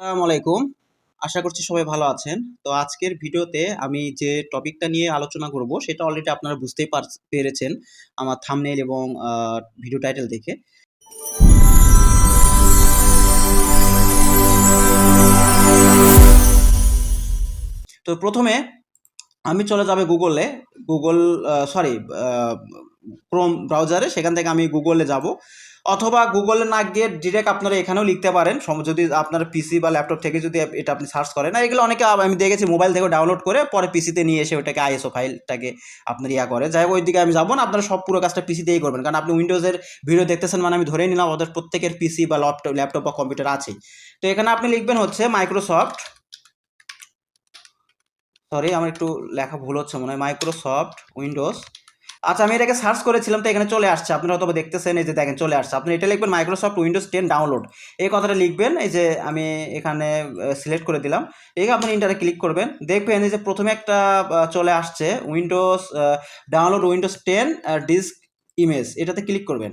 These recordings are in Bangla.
আসসালামু আলাইকুম। আশা করছি সবাই ভালো আছেন। তো আজকের ভিডিওতে আমি যে টপিকটা নিয়ে আলোচনা করব, সেটা অলরেডি আপনারা বুঝতেই পার- পেরেছেন আমার থামনেল এবং ভিডিও টাইটেল দেখে। তো প্রথমে আমি চলে যাবে গুগলে। গুগল সরি ক্রোম ব্রাউজারে সেখান থেকে আমি গুগলে যাব। অথবা গুগলে না গিয়ে ডিরেক্ট আপনারা এখানেও লিখতে পারেন। যদি আপনার পিসি বা ল্যাপটপ থেকে যদি এটা আপনি সার্চ করেন। আর এগুলো অনেকে আমি দেখেছি মোবাইল থেকে ডাউনলোড করে পরে পিসিতে নিয়ে এসে ওটাকে আইএসও ফাইলটাকে আপনার ইয়া করে। যাই হোক ওই দিকে আমি যাব না। আপনারা সব পুরো কাজটা পিসি দিয়েই করবেন। কারণ আপনি উইন্ডোজের ভিডিও দেখতেছেন মানে আমি ধরে নিলাম ওদের প্রত্যেকের পিসি বা ল্যাপটপ ল্যাপটপ বা কম্পিউটার আছেই। তো এখানে আপনি লিখবেন হচ্ছে মাইক্রোসফট সরি আমার একটু লেখা ভুল হচ্ছে মনে হয়। মাইক্রোসফট উইন্ডোজ আচ্ছা আমি এটাকে সার্চ করেছিলাম, তো এখানে চলে আসছে। আপনারা হয়তো দেখতেছেন, এই যে দেখেন, চলে আসছে। আপনি এটা লিখবেন মাইক্রোসফট উইন্ডোজ টেন ডাউনলোড এই কথাটা লিখবেন, এই যে আমি এখানে সিলেক্ট করে দিলাম। এই আপনি ইন্টারে ক্লিক করবেন। দেখবেন, এই যে প্রথমে একটা চলে আসছে Windows download Windows ten disk image এটাতে ক্লিক করবেন।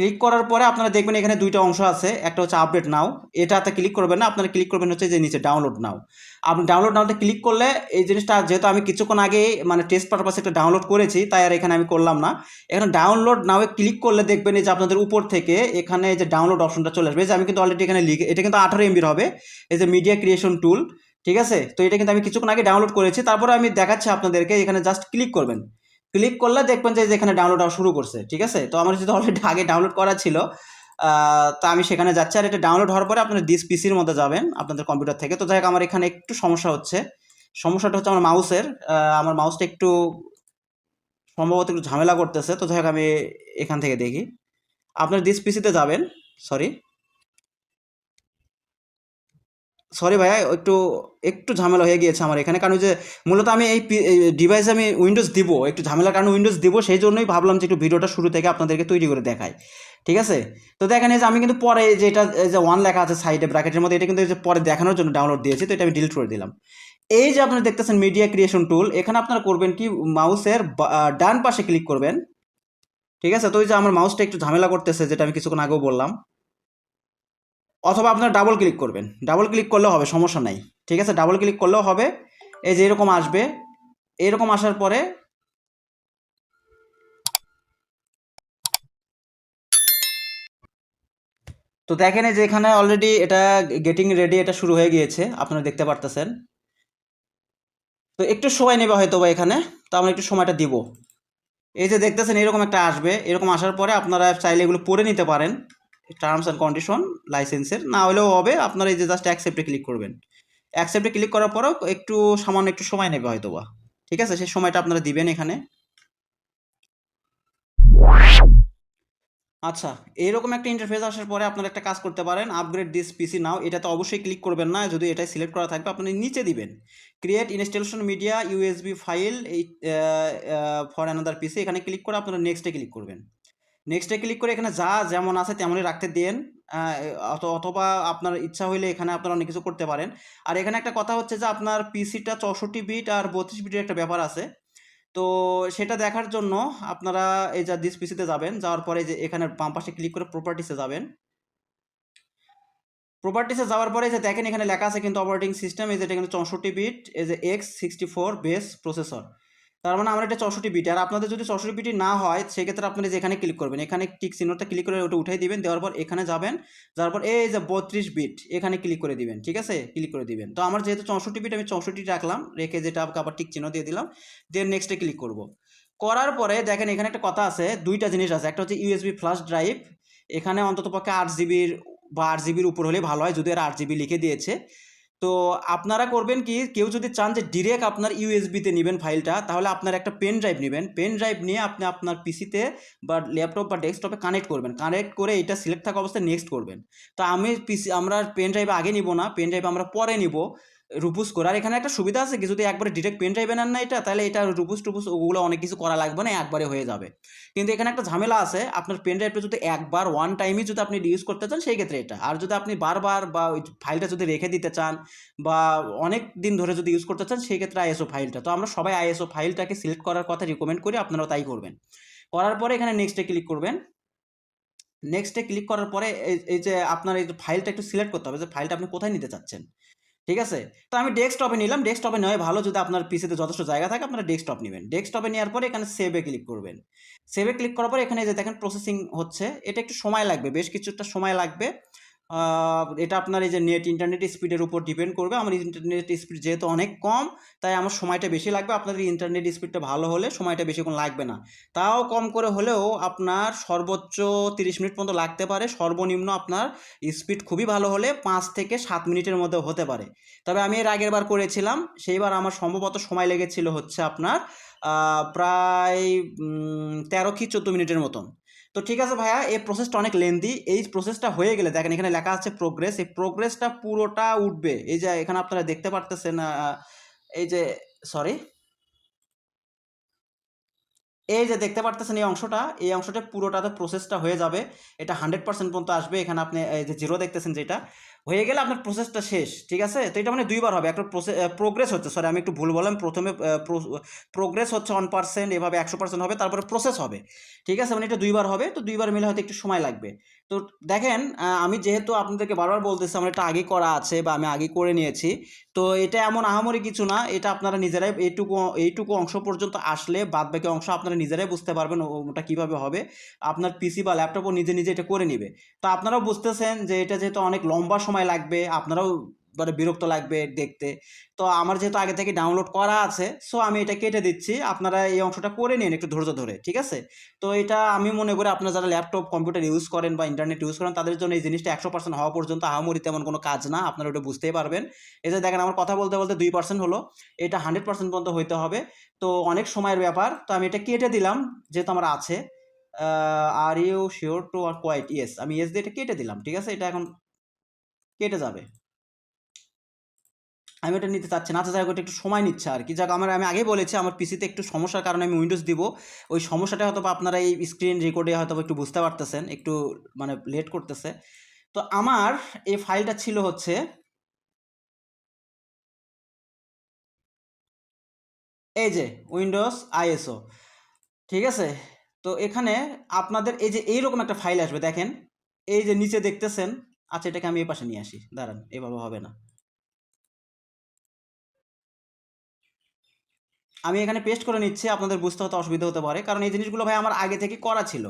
ক্লিক করার পরে আপনারা দেখবেন এখানে দুইটা অংশ আছে, একটা হচ্ছে আপডেট নাও এটাতে ক্লিক করবেন না, আপনারা ক্লিক করবেন হচ্ছে যে নিচে ডাউনলোড নাও আপনি ডাউনলোড নাওতে ক্লিক করলে এই জিনিসটা যেহেতু আমি কিছুক্ষণ আগে মানে টেস্ট পারপাসে একটা ডাউনলোড করেছি, তাই আর এখানে আমি করলাম না। এখানে ডাউনলোড নাও ক্লিক করলে দেখবেন এই যে আপনাদের উপর থেকে এখানে যে ডাউনলোড অপশনটা চলে আসবে যে আমি কিন্তু অলরেডি এখানে লিখে এটা কিন্তু আঠারো এমবির হবে, এই যে মিডিয়া ক্রিয়েশন টুল ঠিক আছে? তো এটা কিন্তু আমি কিছুক্ষণ আগে ডাউনলোড করেছি, তারপরে আমি দেখাচ্ছি আপনাদেরকে, এখানে জাস্ট ক্লিক করবেন। ক্লিক করলে দেখবেন যে এখানে ডাউনলোড হওয়া শুরু করছে, ঠিক আছে? তো আমার যেহেতু অলরেডি আগে ডাউনলোড করা ছিল তো আমি সেখানে যাচ্ছি আর এটা ডাউনলোড হওয়ার পরে আপনার ডিস পিসির মধ্যে যাবেন, আপনাদের কম্পিউটার থেকে। তো যাই আমার এখানে একটু সমস্যা হচ্ছে। সমস্যাটা হচ্ছে আমার মাউসের আমার মাউসটা একটু সম্ভবত একটু ঝামেলা করতেছে। তো যাই আমি এখান থেকে দেখি। আপনার ডিস পিসিতে যাবেন সরি সরি ভাইয়া, একটু একটু ঝামেলা হয়ে গিয়েছে আমার এখানে। কারণ যে মূলত আমি এই ডিভাইসে আমি উইন্ডোজ দিব, একটু ঝামেলার কারণে উইন্ডোজ দিব, সেই জন্যই ভাবলাম যে একটু ভিডিওটা শুরু থেকে আপনাদেরকে তৈরি করে দেখাই। ঠিক আছে? তো দেখেন এই যে আমি কিন্তু পরে যে এটা যে ওয়ান লেখা আছে সাইডে ব্র্যাকেটের মধ্যে, এটা কিন্তু পরে দেখানোর জন্য ডাউনলোড দিয়েছি, তো এটা আমি ডিলিট করে দিলাম। এই যে আপনারা দেখতেছেন মিডিয়া ক্রিয়েশন টুল এখানে আপনারা করবেন কি মাউসের ডান পাশে ক্লিক করবেন। ঠিক আছে? তো ওই যে আমার মাউসটা একটু ঝামেলা করতেছে, যেটা আমি কিছুক্ষণ আগেও বললাম। অথবা আপনারা ডাবল ক্লিক করবেন। ডাবল ক্লিক করলেও হবে, সমস্যা নাই। ঠিক আছে? ডাবল ক্লিক করলেও হবে। এই যে এরকম আসবে। এরকম আসার পরে তো দেখেন যে এখানে অলরেডি এটা গেটিং রেডি এটা শুরু হয়ে গিয়েছে। আপনারা দেখতে পারতেছেন। তো একটু সময় নেবে হয়তো বা এখানে। তো আমরা একটু সময়টা দিব। এই যে দেখতেছেন এরকম একটা আসবে। এরকম আসার পরে আপনারা চাইলে এগুলো পড়ে নিতে পারেন। টার্মস অ্যান্ড কন্ডিশন লাইসেন্সের না হলেও হবে, আপনারা এই যে জাস্ট অ্যাকসেপ্টে ক্লিক করবেন। অ্যাকসেপ্টে ক্লিক করার পরেও একটু সামান্য একটু সময় নেবে হয়তো বা ঠিক আছে? সেই সময়টা আপনারা দিবেন এখানে। আচ্ছা এইরকম একটা ইন্টারফেস আসার পরে আপনারা একটা কাজ করতে পারেন। আপগ্রেড দিস পিসি নাও এটাতে অবশ্যই ক্লিক করবেন না। যদি এটাই সিলেক্ট করা থাকবে, আপনি নিচে দিবেন। Create installation media USB file এই ফর অ্যানাদার পিসি এখানে ক্লিক করে আপনারা নেক্সটে ক্লিক করবেন। নেক্সটে ক্লিক করে এখানে যা যেমন আছে তেমনই রাখতে দেন। অথবা আপনার ইচ্ছা হইলে এখানে আপনারা অনেক কিছু করতে পারেন। আর এখানে একটা কথা হচ্ছে যে আপনার পিসিটা চৌষট্টি বিট আর বত্রিশ বিটের একটা ব্যাপার আছে। তো সেটা দেখার জন্য আপনারা এই যা দিস পিসিতে যাবেন, যাওয়ার পরে যে এখানে বাম পাশে ক্লিক করে প্রপার্টিসে যাবেন। প্রপার্টিসে যাওয়ার পরে যে দেখেন এখানে লেখা আছে কিন্তু অপারেটিং সিস্টেম এই যে এটা কিন্তু চৌষট্টি বিট এই যে x sixty four base processor তার মানে আমার এটা চৌষট্টি বিট আর আপনাদের যদি চৌষট্টি বিটি না হয়, সেক্ষেত্রে আপনারা যে এখানে ক্লিক করবেন, এখানে টিক চিহ্নটা ক্লিক করে ওটা উঠাই দিবেন, দেওয়ার পর এখানে যাবেন, যাওয়ার পর এই যে বত্রিশ বিট এখানে ক্লিক করে দিবেন, ঠিক আছে? ক্লিক করে দিবেন। তো আমার যেহেতু চৌষট্টি বিট আমি চৌষট্টি রাখলাম, রেখে যেটা আবার টিক চিহ্ন দিয়ে দিলাম দেন নেক্সটে ক্লিক করব। করার পরে দেখেন এখানে একটা কথা আছে, দুইটা জিনিস আছে, একটা হচ্ছে ইউএসবি ফ্লাশ ড্রাইভ এখানে অন্তত পক্ষে আট জিবির বা আট জিবির উপর হলে ভালো হয়, যদি এরা আট জিবি লিখে দিয়েছে। তো আপনারা করবেন কি, কেউ যদি চান যে ডিরেক্ট আপনার ইউএসবিতে নেবেন ফাইলটা, তাহলে আপনার একটা পেন ড্রাইভ নেবেন। পেন ড্রাইভ নিয়ে আপনি আপনার পিসিতে বা ল্যাপটপ বা ডেস্কটপে কানেক্ট করবেন। কানেক্ট করে এটা সিলেক্ট থাকা অবস্থায় নেক্সট করবেন। তো আমি পিসি আমরা পেন ড্রাইভ আগে নিব না পেন ড্রাইভ আমরা পরে নিব। রুপুস করার এখানে একটা সুবিধা আছে কি, যদি একবারে ডিরেক্ট পেন ড্রাইভে নেন না এটা, তাহলে এটা রুপুস টুপুস ওগুলো অনেক কিছু করা লাগবে না, একবারে হয়ে যাবে। কিন্তু এখানে একটা ঝামেলা আছে, আপনার পেন ড্রাইভটা যদি একবার ওয়ান টাইমই যদি আপনি ইউজ করতে চান, সেই ক্ষেত্রে এটা। আর যদি আপনি বারবার বা ওই ফাইলটা যদি রেখে দিতে চান, বা অনেক দিন ধরে যদি ইউজ করতে চান, সেই ক্ষেত্রে আইএসও ফাইলটা তো আমরা সবাই আইএসও ফাইলটাকে সিলেক্ট করার কথা রিকমেন্ড করি, আপনারাও তাই করবেন। করার পরে এখানে নেক্সটে ক্লিক করবেন। নেক্সটে ক্লিক করার পরে এই যে আপনার এই ফাইলটা একটু সিলেক্ট করতে হবে, যে ফাইলটা আপনি কোথায় নিতে চাচ্ছেন। ঠিক আছে? তো আমি ডেস্কটপে নিলাম। ডেস্কটপে নয় ভালো যদি আপনার পিসিতে যথেষ্ট জায়গা থাকে, আপনারা ডেস্কটপ নেবেন। ডেস্কটপে নেওয়ার পরে এখানে সেভে ক্লিক করবেন। সেভে ক্লিক করার পরে এখানে যে দেখেন প্রসেসিং হচ্ছে। এটা একটু সময় লাগবে, বেশ কিছুটা সময় লাগবে। এটা আপনার এই যে নেট ইন্টারনেট স্পিডের উপর ডিপেন্ড করবে। আমার ইন্টারনেট স্পিড যেহেতু অনেক কম, তাই আমার সময়টা বেশি লাগবে। আপনাদের ইন্টারনেট স্পিডটা ভালো হলে সময়টা বেশিক্ষণ লাগবে না। তাও কম করে হলেও আপনার সর্বোচ্চ তিরিশ মিনিট পর্যন্ত লাগতে পারে। সর্বনিম্ন আপনার স্পিড খুবই ভালো হলে পাঁচ থেকে সাত মিনিটের মধ্যে হতে পারে। তবে আমি এর আগের বার করেছিলাম, সেইবার আমার সম্ভবত সময় লেগেছিল হচ্ছে আপনার প্রায় তেরো কি চোদ্দ মিনিটের মতন। তো ঠিক আছে ভাইয়া, এই প্রসেসটা অনেক লেন্দি এই প্রসেসটা হয়ে গেলে দেখেন এখানে লেখা আছে প্রোগ্রেস এই প্রোগ্রেসটা পুরোটা উঠবে। এই যে এখানে আপনারা দেখতে পারতেছেন এই যে সরি এই যে দেখতে পারতেছেন এই অংশটা এই অংশটা পুরোটা তো প্রসেসটা হয়ে যাবে। এটা হান্ড্রেড পার্সেন্ট পর্যন্ত আসবে। এখানে আপনি এই যে জিরো দেখতেছেন যেটা, হয়ে গেলে আপনার প্রসেসটা শেষ, ঠিক আছে? তো এটা মানে দুইবার হবে। একটা প্রসেস প্রোগ্রেস হচ্ছে সরি আমি একটু ভুল বললাম। প্রথমে প্রোগ্রেস হচ্ছে ওয়ান পার্সেন্ট এভাবে একশো পার্সেন্ট হবে, তারপরে প্রসেস হবে, ঠিক আছে? মানে এটা দুইবার হবে, তো দুইবার মিলে হয়তো একটু সময় লাগবে। তো দেখেন আমি যেহেতু আপনাদেরকে বারবার বলতেছি আমার এটা আগে করা আছে বা আমি আগে করে নিয়েছি, তো এটা এমন আহামরি কিছু না, এটা আপনারা নিজেরাই এইটুকু এইটুকু অংশ পর্যন্ত আসলে বাদ বাকি অংশ আপনারা নিজেরাই বুঝতে পারবেন ওটা কীভাবে হবে। আপনার পিসি বা ল্যাপটপও নিজে নিজে এটা করে নিবে। তো আপনারাও বুঝতেছেন যে এটা যেহেতু অনেক লম্বা সময় লাগবে, আপনারাও মানে বিরক্ত লাগবে দেখতে। তো আমার যেহেতু আগে থেকে ডাউনলোড করা আছে সো আমি এটা কেটে দিচ্ছি। আপনারা এই অংশটা করে নিন একটু ধৈর্য ধরে, ঠিক আছে? তো এটা আমি মনে করি আপনারা যারা ল্যাপটপ কম্পিউটার ইউজ করেন বা ইন্টারনেট ইউজ করেন, তাদের জন্য এই জিনিসটা একশো পার্সেন্ট হওয়া পর্যন্ত আহামরি তেমন কোনো কাজ না, আপনারা ওটা বুঝতেই পারবেন। এই যে দেখেন, আমার কথা বলতে বলতে দুই পার্সেন্ট হলো, এটা হান্ড্রেড পার্সেন্ট পর্যন্ত হইতে হবে। তো অনেক সময়ের ব্যাপার, তো আমি এটা কেটে দিলাম, যেহেতু আমার আছে। Are you sure to R quite yes আমি ইয়েস দিয়ে এটা কেটে দিলাম, ঠিক আছে? এটা এখন কেটে যাবে। আমি ওটা নিতে চাচ্ছি না। আচ্ছা যাই ওটা একটু সময় নিচ্ছে আর কি যাক, আমার, আমি আগে বলেছি, আমার পিসিতে একটু সমস্যার কারণে আমি উইন্ডোজ দিব। ওই সমস্যাটা হয়তো আপনারা এই স্ক্রিন রেকর্ডে হয়তো একটু বুঝতে পারতেছেন, একটু মানে লেট করতেছে। তো আমার এই ফাইলটা ছিল হচ্ছে এই যে উইন্ডোজ আইএসও ঠিক আছে? তো এখানে আপনাদের এই যে এইরকম একটা ফাইল আসবে, দেখেন। এই যে নিচে দেখতেছেন আচ্ছা এটাকে আমি এই পাশে নিয়ে আসি, দাঁড়ান, এভাবে হবে না। আমি এখানে পেস্ট করে নিচ্ছি, আপনাদের বুঝতে হতে অসুবিধা হতে পারে। কারণ এই জিনিসগুলো ভাই আমার আগে থেকে করা ছিল।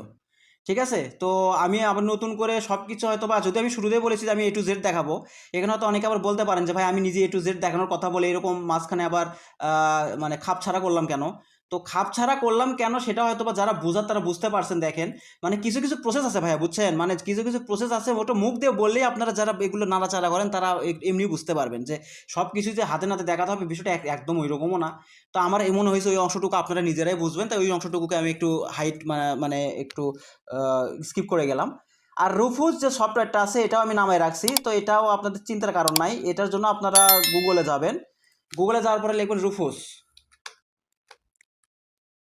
ঠিক আছে? তো আমি আবার নতুন করে সব কিছু হয়তো বা, যদি আমি শুরুতেই বলেছি যে আমি এ টু জেড দেখাবো, এখানে হয়তো অনেকে আবার বলতে পারেন যে, ভাই, আমি নিজে এ টু জেড দেখানোর কথা বলে এরকম মাঝখানে আবার মানে খাপ ছাড়া করলাম কেন? তো খাপ ছাড়া করলাম কেন সেটা হয়তো বা যারা বোঝার তারা বুঝতে পারছেন, দেখেন। মানে কিছু কিছু প্রসেস আছে ভাইয়া, বুঝছেন? মানে কিছু কিছু প্রসেস আছে, ওটা মুখ দিয়ে বললেই আপনারা যারা এগুলো নাড়াচাড়া করেন, তারা এমনি বুঝতে পারবেন যে সব কিছু যে হাতে নাতে দেখাতে হবে, বিষয়টা এক- একদম ওই রকমও না। তো আমার এমন হয়েছে, ওই অংশটুকু আপনারা নিজেরাই বুঝবেন, তাই ওই অংশটুকুকে আমি একটু হাইট মানে একটু স্কিপ করে গেলাম। আর রুফুজ যে সফটওয়্যারটা আছে, এটাও আমি নামায় রাখছি। তো এটাও আপনাদের চিন্তার কারণ নাই, এটার জন্য আপনারা গুগলে যাবেন। গুগলে যাওয়ার পরে লিখবেন রুফুস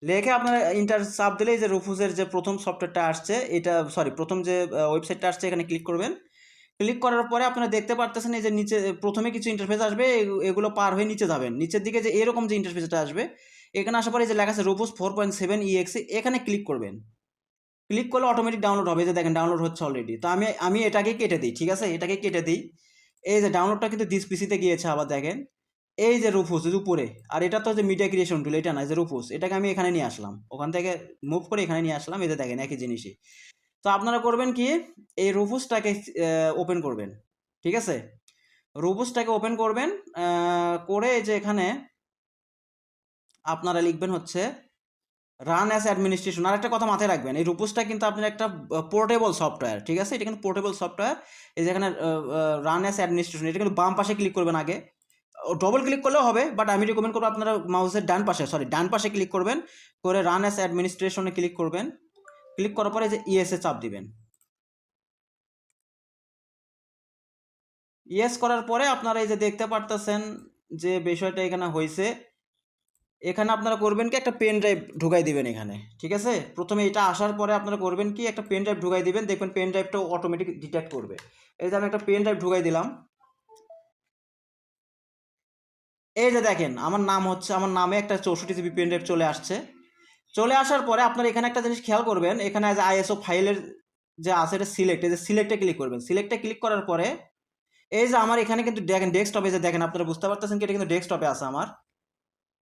লেখে আপনারা ইন্টার চাপ দিলেই যে রুফুসের যে প্রথম সফটওয়্যারটা আসছে, এটা সরি প্রথম যে ওয়েবসাইটটা আসছে, এখানে ক্লিক করবেন। ক্লিক করার পরে আপনারা দেখতে পারতেছেন এই যে নিচে প্রথমে কিছু ইন্টারফেস আসবে এগুলো পার হয়ে নিচে যাবেন। নিচের দিকে যে এরকম যে ইন্টারফেসটা আসবে, এখানে আসার পরে যে লেখা আছে Rufus four point seven EXE এখানে ক্লিক করবেন। ক্লিক করলে অটোমেটিক ডাউনলোড হবে যে দেখেন ডাউনলোড হচ্ছে অলরেডি তো আমি আমি এটাকে কেটে দিই, ঠিক আছে? এটাকে কেটে দিই। এই যে ডাউনলোডটা কিন্তু দিস পিসিতে গিয়েছে আবার দেখেন। এই যে রুফুস উপরে, আর এটা তো যে মিডিয়া ক্রিয়েশন টুল এটা না যে রুফুস, এটাকে আমি এখানে নিয়ে আসলাম। ওখান থেকে মুভ করে এখানে নিয়ে আসলাম যে দেখেন, একই জিনিসই। তো আপনারা করবেন কি, এই রুফুসটাকে ওপেন করবেন, ঠিক আছে? রুফুসটাকে ওপেন করবেন করে যে এখানে আপনারা লিখবেন হচ্ছে রান অ্যাস অ্যাডমিনিস্ট্রেশন আর একটা কথা মাথায় রাখবেন, এই রুপুসটা কিন্তু আপনার একটা পোর্টেবল সফটওয়্যার ঠিক আছে? এটা কিন্তু পোর্টেবল সফটওয়্যার এই যে এখানে রান অ্যাস অ্যাডমিনিস্ট্রেশন এটা কিন্তু বাম পাশে ক্লিক করবেন আগে ডবল ক্লিক করলেও হবে বাট আমি রিকমেন্ড করব আপনারা মাউসের ডান পাশে সরি ডান পাশে ক্লিক করবেন, করে রান অ্যাজ অ্যাডমিনিস্ট্রেশনে ক্লিক করবেন ক্লিক করার পরে যে ইএসএ চাপ দিবেন। ইয়েস করার পরে আপনারা এই যে দেখতে পারতেছেন যে বিষয়টা এখানে হয়েছে, এখানে আপনারা করবেন কি একটা পেন ড্রাইভ ঢুকাই দিবেন এখানে, ঠিক আছে? প্রথমে এটা আসার পরে আপনারা করবেন কি একটা পেন ড্রাইভ ঢুকাই দিবেন, দেখবেন পেন ড্রাইভটা অটোমেটিক ডিটেক্ট করবে। এই যে আমি একটা পেন ড্রাইভ ঢুকাই দিলাম এই যে দেখেন, আমার নাম হচ্ছে, আমার নামে একটা চৌষট্টি জিবি পেন ড্রাইভ চলে আসছে। চলে আসার পরে আপনারা এখানে একটা জিনিস খেয়াল করবেন, এখানে যে আইএসও ফাইলের যে আছে, এটা সিলেক্ট এই যে সিলেক্টে ক্লিক করবেন। সিলেক্টে ক্লিক করার পরে, এই যে আমার এখানে কিন্তু দেখেন ডেস্কটপে যে দেখেন, আপনারা বুঝতে পারতেছেন কি এটা কিন্তু ডেস্কটপে আছে আমার।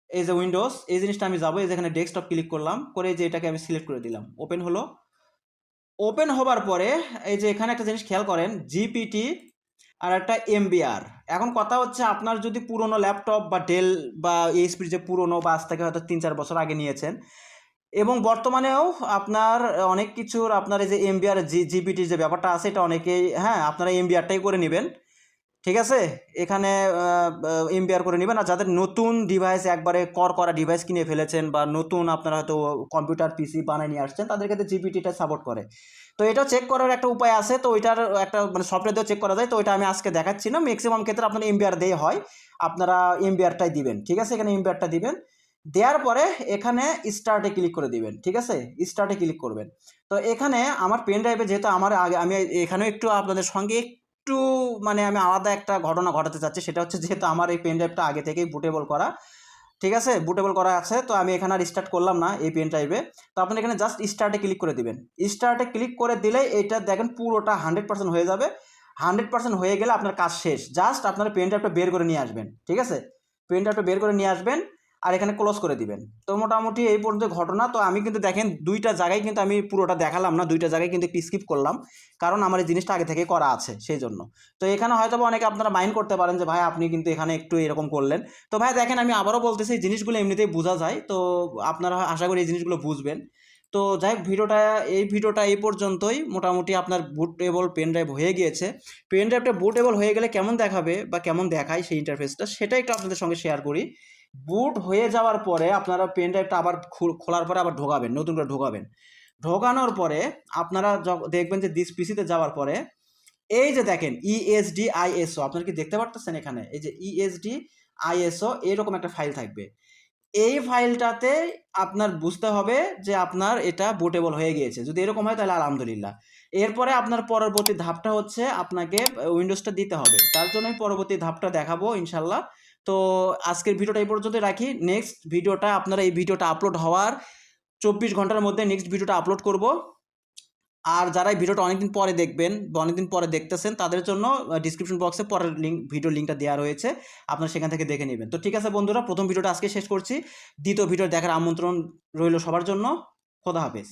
এই যে উইন্ডোজ এই জিনিসটা আমি যাব, এই যে এখানে ডেস্কটপ ক্লিক করলাম, করে যে এটাকে আমি সিলেক্ট করে দিলাম। ওপেন হলো। ওপেন হবার পরে, এই যে এখানে একটা জিনিস খেয়াল করেন জিপিটি আর একটা এমবিআর এখন কথা হচ্ছে আপনার যদি পুরনো ল্যাপটপ বা ডেল বা এইচপির যে পুরনো বা আজ থেকে হয়তো তিন চার বছর আগে নিয়েছেন, এবং বর্তমানেও আপনার অনেক কিছুর আপনার এই যে এমবিআর জি জিপিটির যে ব্যাপারটা আছে, এটা অনেকেই হ্যাঁ আপনারা এমবিআরটাই করে নেবেন। ঠিক আছে? এখানে এমবিআর করে নেবেন। আর যাদের নতুন ডিভাইস একবারে কর করা ডিভাইস কিনে ফেলেছেন বা নতুন আপনারা হয়তো কম্পিউটার পিসি বানিয়ে নিয়ে আসছেন, তাদের ক্ষেত্রে জিপিটিটা সাপোর্ট করে। তো এটা চেক করার একটা উপায় আছে। তো ওইটার একটা মানে সফটওয়্যার দিয়ে চেক করা যায়। তো ওইটা আমি আজকে দেখাচ্ছি না। ম্যাক্সিমাম ক্ষেত্রে আপনার এমবিআর দিয়ে হয়। আপনারা এমবিআরটাই দিবেন, ঠিক আছে? এখানে এমবিআরটা দিবেন। দেওয়ার পরে এখানে স্টার্টে ক্লিক করে দিবেন, ঠিক আছে? স্টার্টে ক্লিক করবেন। তো এখানে আমার পেন ড্রাইভে যেহেতু আমার আগে আমি এখানেও একটু আপনাদের সঙ্গে একটু মানে আমি আলাদা একটা ঘটনা ঘটাতে চাচ্ছি। সেটা হচ্ছে যেহেতু আমার এই পেন ড্রাইভটা আগে থেকেই বুটেবল করা। ঠিক আছে? বুটেবল করা আছে, তো আমি এখানে আর স্টার্ট করলাম না এই পেন ড্রাইভে তো আপনি এখানে জাস্ট স্টার্টে ক্লিক করে দিবেন। স্টার্টে ক্লিক করে দিলেই এটা দেখেন পুরোটা হান্ড্রেড পার্সেন্ট হয়ে যাবে। হান্ড্রেড পার্সেন্ট হয়ে গেলে আপনার কাজ শেষ। জাস্ট আপনার পেন ড্রাইভটা বের করে নিয়ে আসবেন। ঠিক আছে? পেন ড্রাইভটা বের করে নিয়ে আসবেন। আর এখানে ক্লোজ করে দিবেন। তো মোটামুটি এই পর্যন্ত ঘটনা। তো আমি কিন্তু দেখেন, দুইটা জায়গায় কিন্তু আমি পুরোটা দেখালাম না, দুইটা জায়গায় কিন্তু একটু স্কিপ করলাম। কারণ আমার এই জিনিসটা আগে থেকে করা আছে সেই জন্য। তো এখানে হয়তো অনেকে আপনারা মাইন্ড করতে পারেন যে, ভাই, আপনি কিন্তু এখানে একটু এরকম করলেন। তো ভাই, দেখেন, আমি আবারও বলতেছি, এই জিনিসগুলো এমনিতেই বোঝা যায়। তো আপনারা আশা করি এই জিনিসগুলো বুঝবেন। তো যাই হোক, ভিডিওটা, এই ভিডিওটা এই পর্যন্তই। মোটামুটি আপনার বুটেবল পেন ড্রাইভ হয়ে গিয়েছে। পেন ড্রাইভটা বুটেবল হয়ে গেলে কেমন দেখাবে বা কেমন দেখায় সেই ইন্টারফেসটা সেটা একটু আপনাদের সঙ্গে শেয়ার করি। বুট হয়ে যাওয়ার পরে আপনারা পেন ড্রাইভটা আবার খোলার পরে আবার ঢোকাবেন, নতুন করে ঢোকাবেন। ঢোকানোর পরে আপনারা দেখবেন যে দিস পিসিতে যাওয়ার পরে এই যে দেখেন E ইএসডি আইএসও আপনারা কি দেখতে পারতেছেন এখানে? এই যে E ইএসডি আইএসও এরকম একটা ফাইল থাকবে। এই ফাইলটাতে আপনার বুঝতে হবে যে আপনার এটা বুটেবল হয়ে গিয়েছে। যদি এরকম হয় তাহলে আলহামদুলিল্লাহ। এরপরে আপনার পরবর্তী ধাপটা হচ্ছে আপনাকে উইন্ডোজটা দিতে হবে। তার জন্য আমি পরবর্তী ধাপটা দেখাবো ইনশাল্লাহ। তো আজকের ভিডিওটা এই পর্যন্ত রাখি। নেক্সট ভিডিওটা, আপনারা এই ভিডিওটা আপলোড হওয়ার চব্বিশ ঘণ্টার মধ্যে নেক্সট ভিডিওটা আপলোড করব। আর যারা এই ভিডিওটা অনেকদিন পরে দেখবেন বা অনেকদিন পরে দেখতেছেন, তাদের জন্য ডিসক্রিপশন বক্সে পরের লিঙ্ক ভিডিও লিঙ্কটা দেওয়া রয়েছে। আপনারা সেখান থেকে দেখে নেবেন। তো ঠিক আছে বন্ধুরা, প্রথম ভিডিওটা আজকে শেষ করছি। দ্বিতীয় ভিডিও দেখার আমন্ত্রণ রইল সবার জন্য। খোদা হাফেজ।